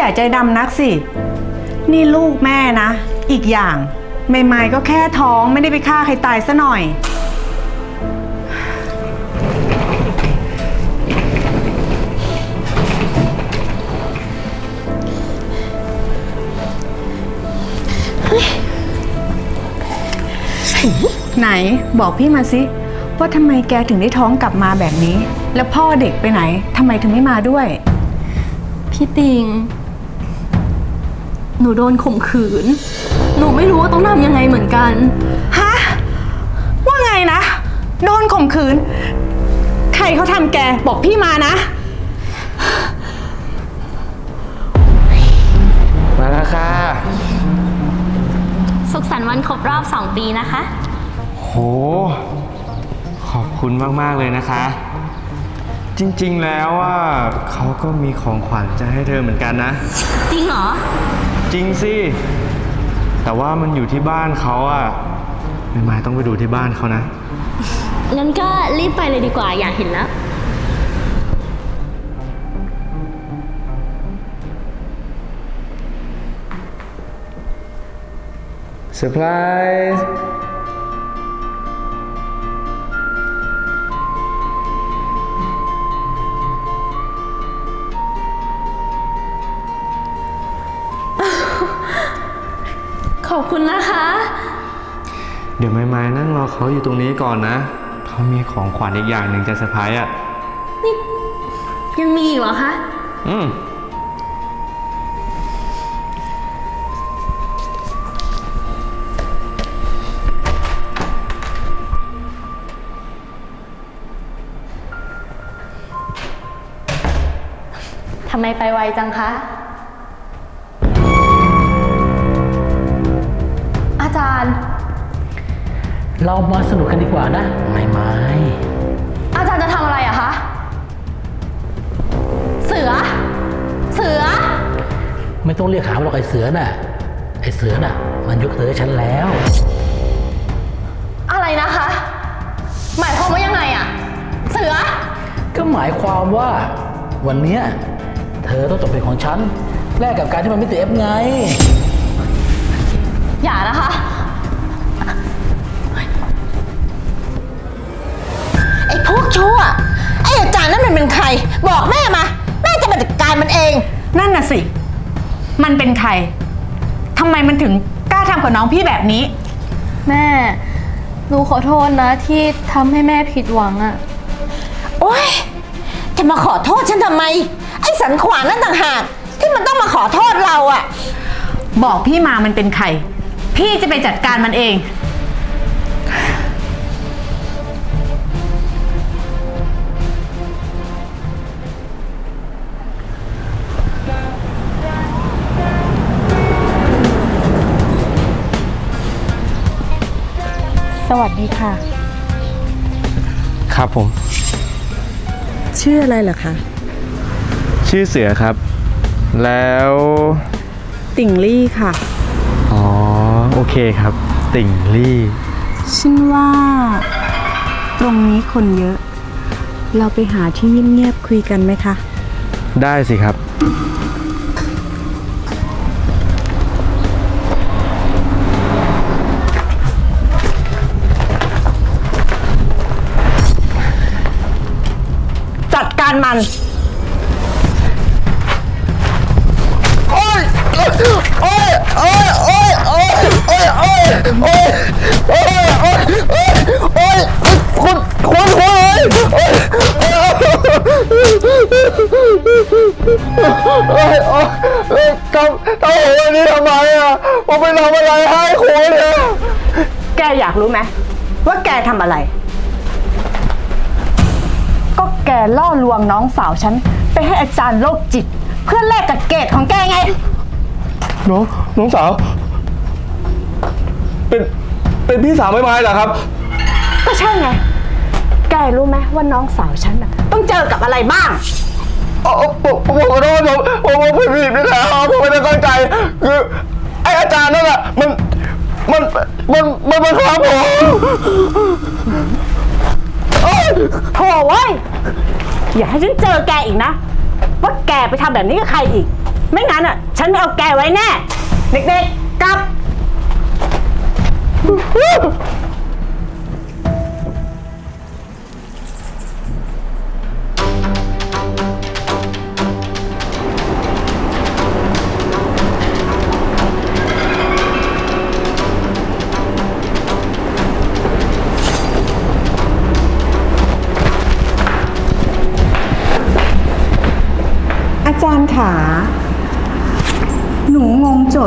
อย่าใจดำนักสิ นี่ลูกแม่นะ อีกอย่างใหม่ๆก็แค่ท้องไม่ได้ไปฆ่าใครตายซะหน่อย ไหนบอกพี่มาสิว่าทำไมแกถึงได้ท้องกลับมาแบบนี้ แล้วพ่อเด็กไปไหนทำไมถึงไม่มาด้วย พี่ติง หนูโดนข่มขืน หนูไม่รู้ว่าต้องทำยังไงเหมือนกัน ฮะ ว่าไงนะ โดนข่มขืน ใครเขาทำแกบอกพี่มานะ มาแล้วค่ะ สุขสันต์วันครบรอบ 2 ปีนะคะ โห ขอบคุณมาก ๆ เลยนะคะ จริง ๆ แล้วอะเขาก็มีของขวัญจะให้เธอเหมือนกันนะ จริงเหรอ จริงสิ แต่ว่ามันอยู่ที่บ้านเขาอะไม่มายต้องไปดูที่บ้านเขานะ งั้นก็รีบไปเลยดีกว่า อยากเห็นแล้ว เซอร์ไพรส์ อบคุณนะคะ เดี๋ยวไม่มายนั่งรอเขาอยู่ตรงนี้ก่อนนะ เขามีของขวัญอีกอย่างหนึ่งจะเซอร์ไพรส์อะยังมีอีกเหรอคะ อืม ทำไมไปไวจังคะ เรามาสนุกกันดีกว่านะ ไม่ไม่อาจารย์จะทำอะไรอะคะ เสือ เสือ ไม่ต้องเรียกหาว่าเราไอเสือน่ะ ไอเสือน่ะ มันยกเธอให้ฉันแล้ว อะไรนะคะ หมายความว่ายังไงอะเสือ ก็หมายความว่าวันเนี้ยเธอต้องตกเป็นของฉันแลกกับการที่มันไม่ติดเอฟไง บอกแม่มา แม่จะมาจัดการมันเอง นั่นน่ะสิ มันเป็นใคร ทำไมมันถึงกล้าทำกับน้องพี่แบบนี้ แม่ หนูขอโทษนะที่ทำให้แม่ผิดหวังอะโอ๊ย จะมาขอโทษฉันทำไม ไอ้สันขวานนั่นต่างหาก ที่มันต้องมาขอโทษเราอะบอกพี่มามันเป็นใคร พี่จะไปจัดการมันเอง สวัสดีค่ะ ครับผม ชื่ออะไรเหรอคะ ชื่อเสือครับ แล้ว ติ่งลี่ค่ะ อ๋อโอโอเคครับ ติ่งลี่ ฉันว่า ตรงนี้คนเยอะ เราไปหาที่เงียบๆคุยกันไหมคะ ได้สิครับ การมันแกอยากรู้ไหมว่าแกทำอะไร แกล่อลวงน้องสาวฉัน ไปให้อาจารย์โรคจิต เพื่อแลกกับเกรดของแกไง น้องน้องสาว เป็นเป็นพี่สาวไม่ไม้เหรอครับ ก็ใช่ไง แกรู้ไหมว่าน้องสาวฉันน่ะต้องเจอกับอะไรบ้างผมผมผมขอโทษผมผมผมผิดผิดไปแล้วผมไม่ได้ตั้งใจคือไออาจารย์นั่นแหละมันมันมันมันบังคับผม โถ่เว้ยอย่าให้ฉันเจอแกอีกนะว่าแกไปทำแบบนี้กับใครอีก ไม่งั้นอะ ฉันไม่เอาแกไว้แน่ เด็กๆกลับ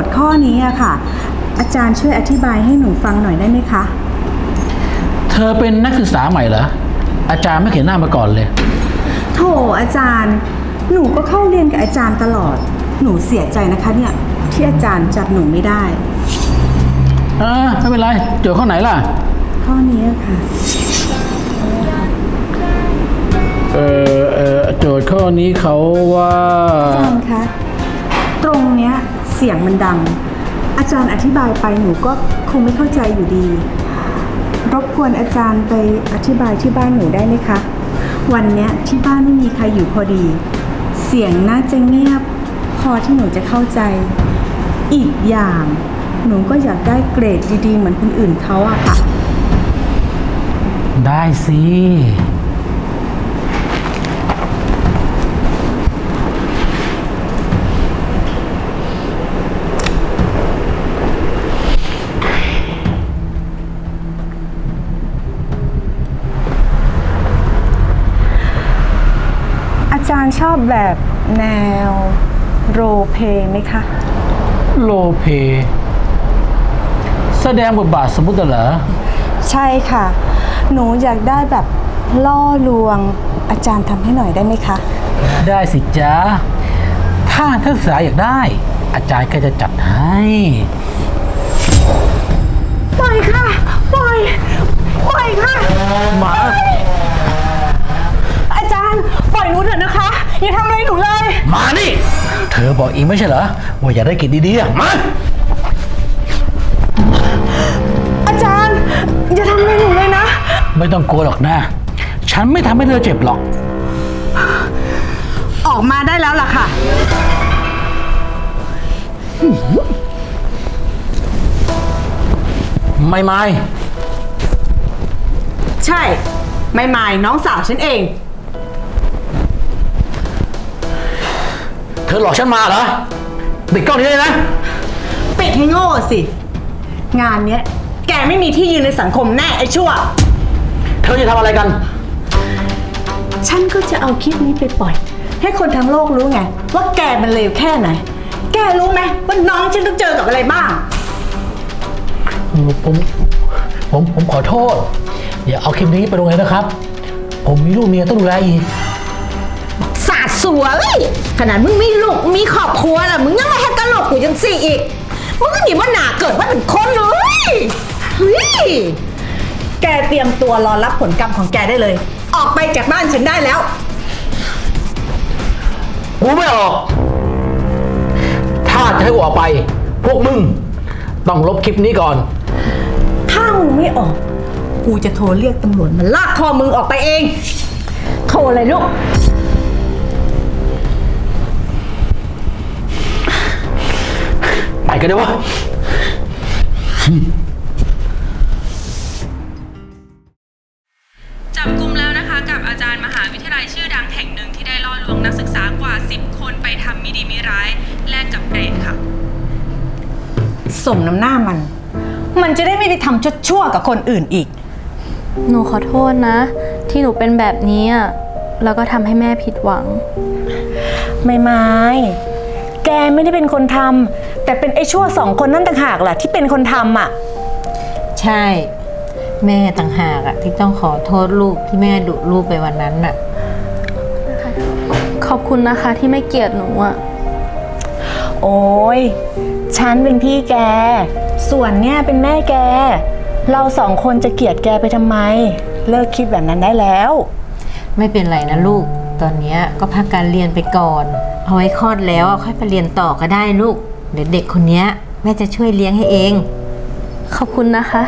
จทย์ข้อนี้อะค่ะ อาจารย์ช่วยอธิบายให้หนูฟังหน่อยได้ไหมคะ เธอเป็นนักศึกษาใหม่เหรอ อาจารย์ไม่เขียนหน้ามาก่อนเลย โถอาจารย์ หนูก็เข้าเรียนกับอาจารย์ตลอด หนูเสียใจนะคะเนี่ยที่อาจารย์จับหนูไม่ได้ เออไม่เป็นไรโจทย์ข้อไหนล่ะ ข้อนี้อะค่ะ เออเออโจทย์ข้อนี้เขาว่า อาจารย์คะตรงเนี้ย เสียงมันดัง อาจารย์อธิบายไปหนูก็คงไม่เข้าใจอยู่ดี รบกวนอาจารย์ไปอธิบายที่บ้านหนูได้ไหมคะ วันเนี้ยที่บ้านไม่มีใครอยู่พอดี เสียงน่าจะเงียบ พอที่หนูจะเข้าใจ อีกอย่างหนูก็อยากได้เกรดดีๆ เหมือนคนอื่นเขาอะค่ะ ได้สิ อาจารย์ชอบแบบแนวโรลเพลย์ไหมคะ โลเพ แสดงบทบาทสมมุติเหรอ ใช่ค่ะ หนูอยากได้แบบล่อลวงอาจารย์ทำให้หน่อยได้ไหมคะ ได้สิจ๊ะ ถ้านักศึกษาอยากได้ อาจารย์ก็จะจัดให้ ปล่อยค่ะ ปล่อย ปล่อยค่ะมาอาจารย์ ปล่อยหนูเถ อะนะคะอย่าทำอะไรหนูเลย มานี่ เธอบอกเองไม่ใช่เหรอ ว่าอยากได้เกรดดีๆอะมา อาจารย์ อย่าทำอะไรหนูเลยนะ ไม่ต้องกลัวหรอกนะ ฉันไม่ทำให้เธอเจ็บหรอก ออกมาได้แล้วล่ะค่ะ ไม่ไม่ใช่ ไม่ไม่น้องสาวฉันเอง เธอหลอกฉันมาเหรอปิดกล้องนี้เลยนะ ปิดให้โง่สิ งานเนี้ย แกไม่มีที่ยืนในสังคมแน่ไอ้ชั่ว เธอจะทำอะไรกัน ฉันก็จะเอาคลิปนี้ไปปล่อย ให้คนทั้งโลกรู้ไง ว่าแกมันเลวแค่ไหน แกรู้ไหมว่าน้องฉันต้องเจอกับอะไรบ้าง ผมผมผมขอโทษ อย่าเอาคลิปนี้ไปลงเลยนะครับ ผมมีลูกเมียต้องดูแลอีกสาดสัวเลยขนาดมึงมีลูกมีครอบครัวล่ะมึงยังมาให้กะโหลกกูจังสี่อีก มึงก็หนีว่าหนาเกิดว่าเป็นคนเลยเฮ้ย แกเตรียมตัวรอรับผลกรรมของแกได้เลย ออกไปจากบ้านฉันได้แล้ว กูไม่ออก ถ้าจะให้กูออกไป พวกมึง ต้องลบคลิปนี้ก่อน ถ้ามึงไม่ออก กูจะโทรเรียกตำรวจมาลากคอมึงออกไปเอง โทรเลยลูก ไปกันเลยวะจับกลุ่มแล้วนะคะกับอาจารย์มหาวิทยาลัยชื่อดังแห่งหนึ่งที่ได้ล่อลวงนักศึกษากว่า 10 คนไปทำมิดีมิร้ายแลกกับเกรดค่ะ สมน้ำหน้ามัน มันจะได้ไม่ได้ทำชั่วๆกับคนอื่นอีก หนูขอโทษนะ ที่หนูเป็นแบบนี้อะแล้วก็ทำให้แม่ผิดหวัง ไม่ไม่แกไม่ได้เป็นคนทำ แต่เป็นไอ้ชั่วสองคนนั่นต่างหากแหละที่เป็นคนทำอะ ใช่ แม่ต่างหากอะที่ต้องขอโทษลูกที่แม่ดุลูกไปวันนั้นน่ะ ขอบคุณนะคะที่ไม่เกลียดหนูอะโอ้ยฉันเป็นพี่แก ส่วนเนี่ยเป็นแม่แก เราสองคนจะเกลียดแกไปทำไม เลิกคิดแบบนั้นได้แล้ว ไม่เป็นไรนะลูก ตอนเนี้ยก็พักการเรียนไปก่อน เอาไว้คลอดแล้วอะค่อยไปเรียนต่อก็ได้ลูก เดี๋ยวเด็กคนเนี้ยแม่จะช่วยเลี้ยงให้เอง ขอบคุณนะคะ